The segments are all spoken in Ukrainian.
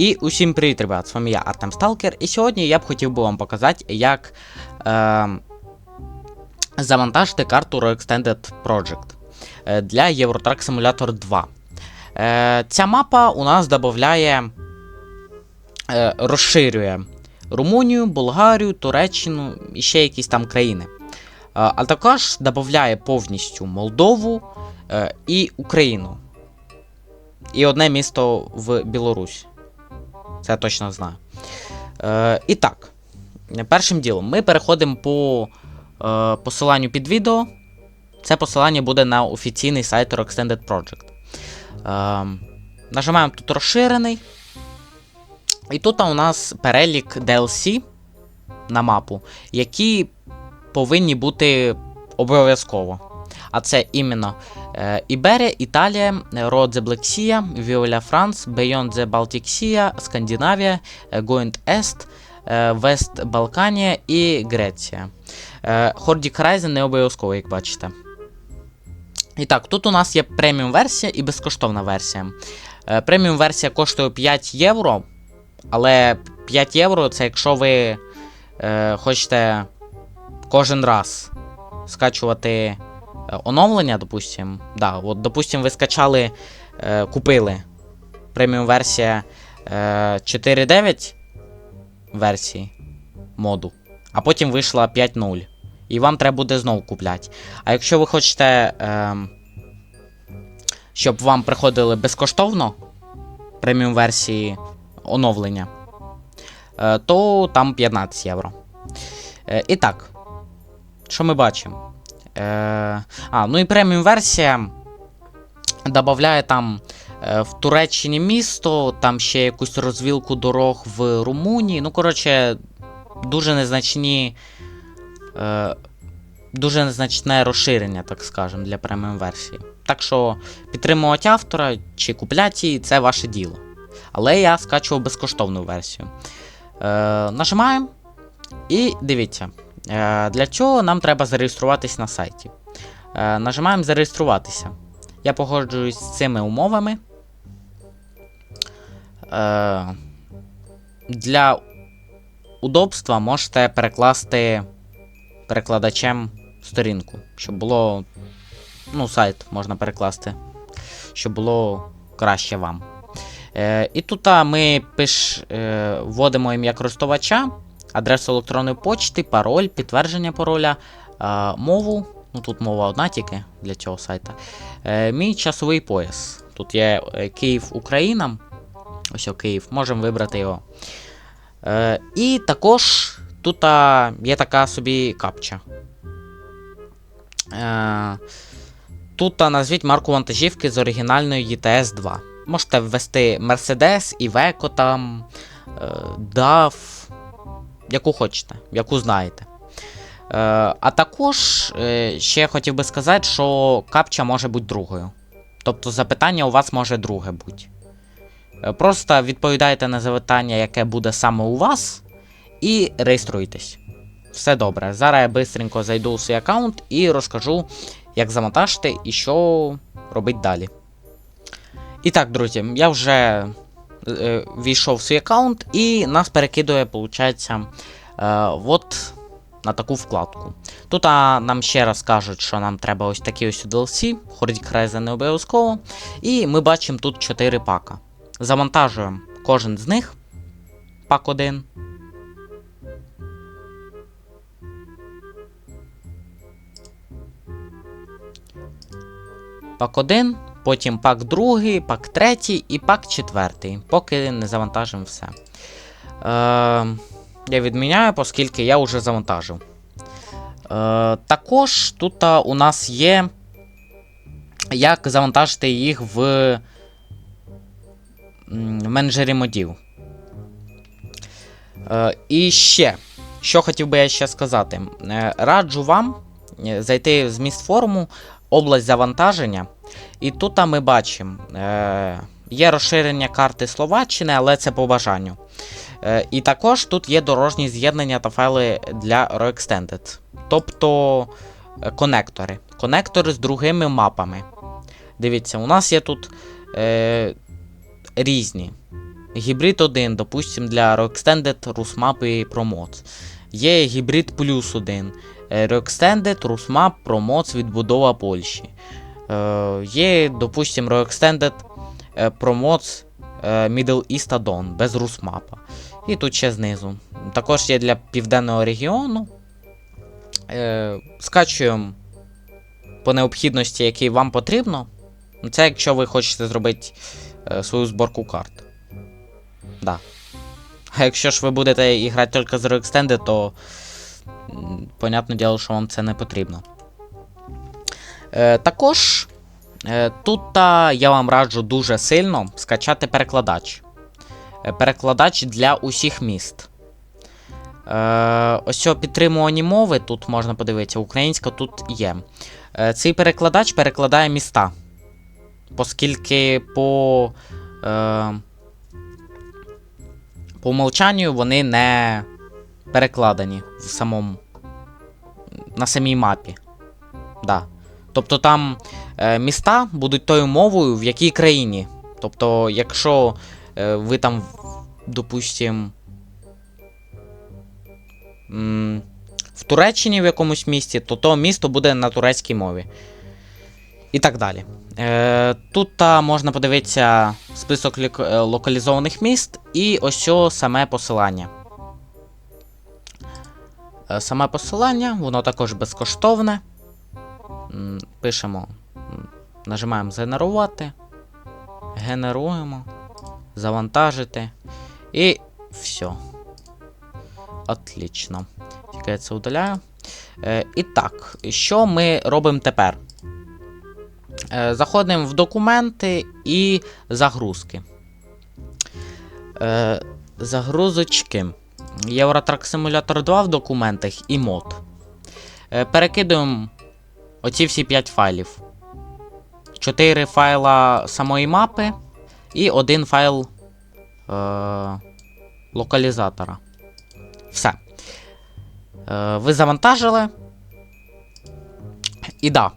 І усім привіт, ребят! З вами я Артем Сталкер, і сьогодні я б хотів би вам показати, як е, завантажити карту Extended Project е, для Eurotrack Simulator 2. Е, ця мапа у нас додає, е, розширює Румунію, Болгарію, Туреччину і ще якісь там країни. Е, а також додає повністю Молдову е, і Україну. І одне місто в Білорусі. Це я точно знаю. Е, і так, першим ділом ми переходимо по е, посиланню під відео. Це посилання буде на офіційний сайт Extended Project. Е, нажимаємо тут розширений. І тут у нас перелік DLC на мапу, які повинні бути обов'язково. А це іменно е, Іберія, Італія, France, Beyond the Baltic Sea, Скандинавія, е, Going Est, е, Балканія і Греція. Е, Hordic Horizon не обов'язково, як бачите. І так, тут у нас є преміум версія і безкоштовна версія. Преміум версія коштує 5 євро. Але 5 євро це якщо ви е, хочете кожен раз скачувати оновлення, допустим. Да, от, допустим, ви скачали, е, купили преміум версія е, 4.9 версії моду, а потім вийшла 5.0. І вам треба буде знову купляти. А якщо ви хочете, е, щоб вам приходили безкоштовно преміум версії оновлення, е, то там 15 євро. Е, і так, що ми бачимо? Е, а, ну і преміум версія додає там е, в Туреччині місто, там ще якусь розвілку дорог в Румунії. Ну, коротше, дуже незначні. Е, дуже незначне розширення, так скажемо, для преміум версії. Так що підтримувати автора чи купляти її це ваше діло. Але я скачував безкоштовну версію. Е, нажимаємо. І дивіться. Е, для цього нам треба зареєструватись на сайті. Е, нажимаємо зареєструватися. Я погоджуюсь з цими умовами. Е, для удобства можете перекласти перекладачем сторінку, щоб було. Ну, сайт можна перекласти, щоб було краще вам. І тут ми пиш, е, вводимо ім'я користувача, адресу електронної почти, пароль, підтвердження пароля, е, мову. Ну тут мова одна тільки для цього сайту. Е, мій часовий пояс. Тут є е, Київ, Україна. Ось о, Київ, можемо вибрати його. І також тут є така собі капча. Тут назвіть марку вантажівки з оригінальної ETS 2. Можете ввести Mercedes, Iveco там, DAF, яку хочете, яку знаєте. Е, а також е, ще хотів би сказати, що капча може бути другою. Тобто запитання у вас може друге бути. Е, Просто відповідаєте на запитання, яке буде саме у вас, і реєструйтесь. Все добре. Зараз я швидко зайду у свій аккаунт і розкажу, як завантажити і що робити далі. І так, друзі, я вже війшов в свій аккаунт, і нас перекидує, виходить, е, от на таку вкладку. Тут а, нам ще раз кажуть, що нам треба ось такі ось DLC, Hordic Horizon не обов'язково. І ми бачимо тут 4 пака. Завантажуємо кожен з них. Пак 1. Пак 1, потім пак 2, пак 3 і пак 4, поки не завантажимо все. Е, я відміняю, оскільки я вже завантажив. Е, також тут у нас є. Як завантажити їх в, в менеджері модів. Е, і ще, що хотів би я ще сказати. Е, раджу вам е, зайти в зміст форуму, область завантаження. І тут ми бачимо. Е, є розширення карти Словаччини, але це по бажанню. Е, і також тут є дорожні з'єднання та файли для RoExtended. Тобто е, конектори. Конектори з другими мапами. Дивіться, у нас є тут е, різні. гібрид 1, допустим, для Roextended, Rusmap і Promods. Є гібрид плюс 1. е, Roextended, Rusmap, Promods, відбудова Польщі. Е, є, допустим, Roextended, е, Promods, е, Middle East Add-on, без Rusmap. І тут ще знизу. Також є для південного регіону. Скачуємо по необхідності, який вам потрібно. Це якщо ви хочете зробити свою зборку карт. Да. А якщо ж ви будете грати тільки з Extended, то. Понятне діло, що вам це не потрібно. Е, також е, тут я вам раджу дуже сильно скачати перекладач. Е, перекладач для усіх міст. Ось підтримувані мови, тут можна подивитися, українська тут є. Цей перекладач перекладає міста. Оскільки по. Е, по умовчанню вони не перекладені в самому. На самій мапі. Да. Тобто там е, міста будуть тою мовою, в якій країні. Тобто, якщо е, ви там, допустим. В Туреччині в якомусь місті, то то місто буде на турецькій мові. І так далі. Е, тут та, можна подивитися список е, локалізованих міст і ось цього саме посилання. Е, Саме посилання, воно також безкоштовне. Пишемо, нажимаємо згенерувати. Генеруємо, завантажити. І все. Отлично. Тільки я це удаляю. Е, і так, що ми робимо тепер? Е, заходимо в документи і загрузки. Е, загрузочки. Eurotrack Simulator 2 в документах і мод. Е, перекидуємо оці всі 5 файлів. 4 файла самої мапи і один файл е, локалізатора. Все. Е, ви завантажили. І да.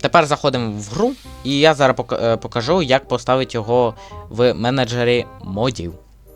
Тепер заходимо в гру, і я зараз е, покажу, як поставити його в менеджері модів.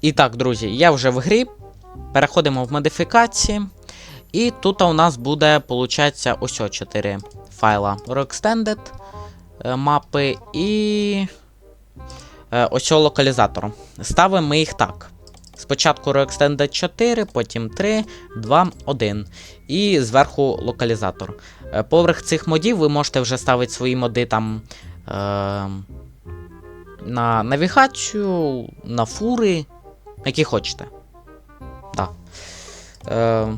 І так, друзі, я вже в грі. Переходимо в модифікації. І тут у нас буде, виходить, ось 4 файла Roextended е, мапи і е, ось цього локалізатору. Ставимо ми їх так. Спочатку Roextended 4, потім 3, 2, 1. І зверху локалізатор. Е, Поверх цих модів ви можете вже ставити свої моди там е, на навігацію, на фури, які хочете. Да. Е,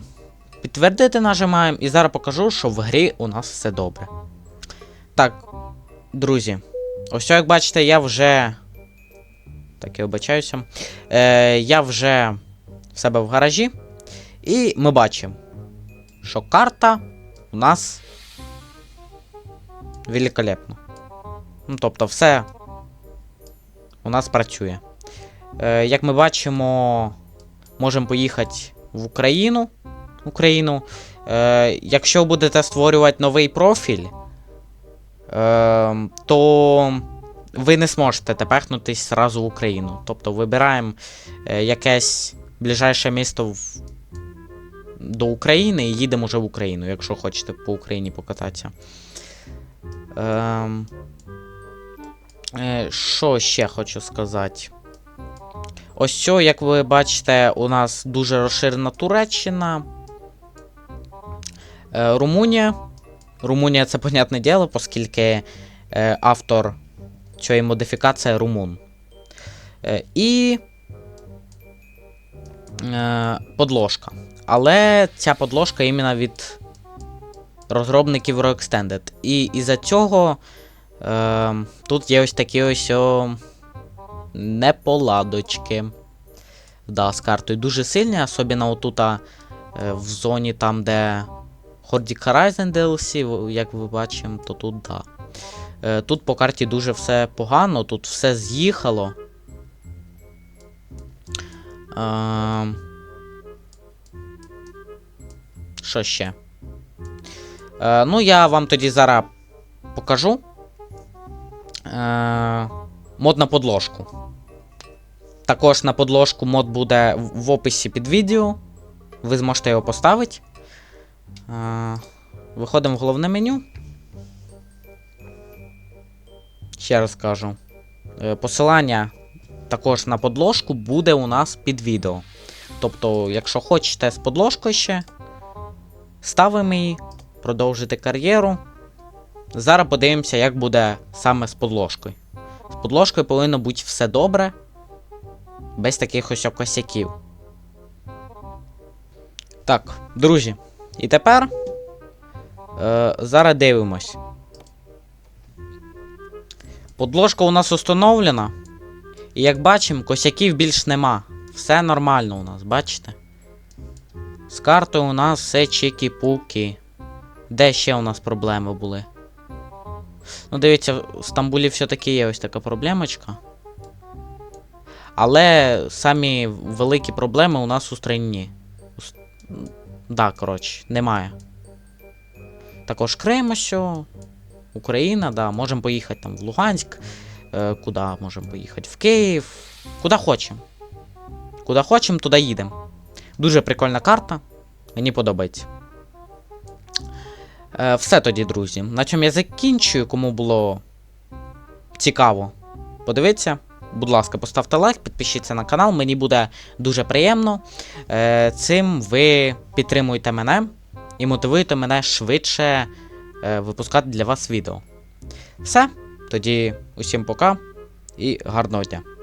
підтвердити нажимаємо і зараз покажу, що в грі у нас все добре. Так, друзі, ось як бачите, я вже. Так, я вибачаюся. Е, я вже в себе в гаражі. І ми бачимо, що карта у нас великолепна. Ну, тобто, все у нас працює. Е, як ми бачимо, можемо поїхати в Україну. Україну. Е, якщо будете створювати новий профіль, е, то ви не зможете тепехнутись зразу в Україну. Тобто вибираємо е, якесь ближайше місто в... до України і їдемо вже в Україну, якщо хочете по Україні покататися. Ем... Е, що ще хочу сказати? Ось що, як ви бачите, у нас дуже розширена Туреччина. Е, Румунія. Румунія це, понятне діло, оскільки е, автор цієї модифікації румун. Е, і подложка. Але ця подложка іменно від розробників Roextended. І із-за цього е, тут є ось такі ось о, неполадочки. Да, з картою дуже сильні, особливо отута е, в зоні там, де Hordic Horizon DLC, як ви бачимо, то тут да. Е, Тут по карті дуже все погано, тут все з'їхало. Е, Що ще? Е, ну, я вам тоді зараз покажу. Е, мод на подложку. Також на подложку мод буде в описі під відео. Ви зможете його поставити. Виходимо в головне меню. Ще раз кажу. Е, Посилання також на подложку буде у нас під відео. Тобто, якщо хочете з подложкою ще, ставимо її, продовжити кар'єру. Зараз подивимося, як буде саме з подложкою. З подложкою повинно бути все добре, без таких ось косяків. Так, друзі. І тепер е, зараз дивимось. Подложка у нас установлена. І як бачимо, косяків більш нема. Все нормально у нас, бачите? З картою у нас все чики-пуки. Де ще у нас проблеми були? Ну, дивіться, в Стамбулі все-таки є ось така проблемочка. Але самі великі проблеми у нас у страні. Да, коротше, немає. Також Крим ось, Україна, да, можемо поїхати там в Луганськ. Е, куди можемо поїхати? В Київ. Куди хочемо. Куди хочемо, туди їдемо. Дуже прикольна карта. Мені подобається. Е, все тоді, друзі. На цьому я закінчую. Кому було цікаво подивитися. Будь ласка, поставте лайк, підпишіться на канал, мені буде дуже приємно. Е, цим ви підтримуєте мене і мотивуєте мене швидше е, випускати для вас відео. Все, тоді усім пока і гарного дня.